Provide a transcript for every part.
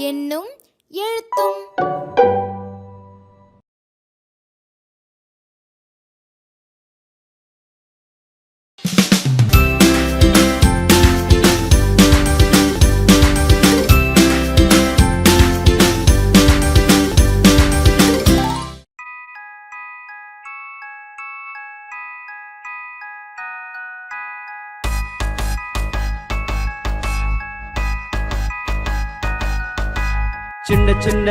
என்னும் எழுத்தும் சின்ன சின்ன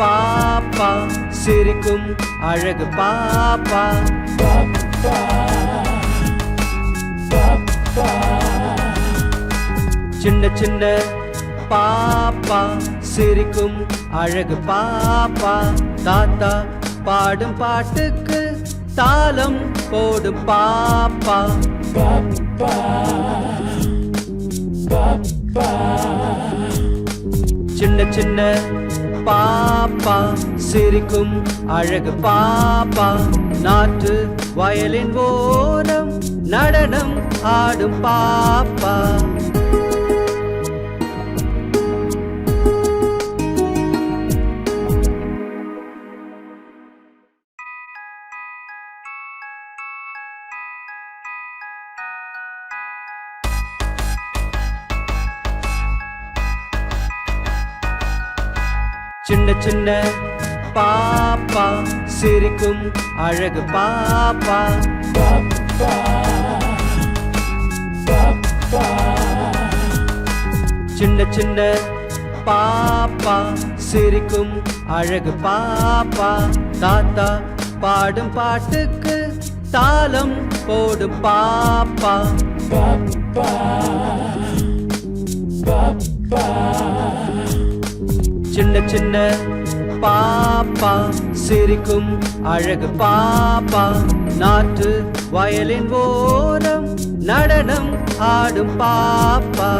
பாப்பா சிரிக்கும் அழகு பாப்பா. சின்ன சின்ன பாப்பா சிரிக்கும் அழகு பாப்பா. தாத்தா பாடும் பாட்டுக்கு தாளம் போடும் பாப்பா. பாப்பா பாப்பா சின்ன சின்ன பாப்பா சிரிக்கும் அழகு பாப்பா. நாட்டு வயலின் ஓரம் நடனம் ஆடும் பாப்பா. சின்ன சின்ன பாப்பா சிரிக்கும் அழகு பாப்பா. சின்ன சின்ன பாப்பா சிரிக்கும் அழகு பாப்பா. தாத்தா பாடும் பாட்டுக்கு தாளம் போடு பாப்பா பாப்பா பாப்பா. சின்ன சின்ன பாப்பா சிரிக்கும் அழகு பாப்பா. நாற்று வயலின் ஓரம் நடனம் ஆடும் பாப்பா.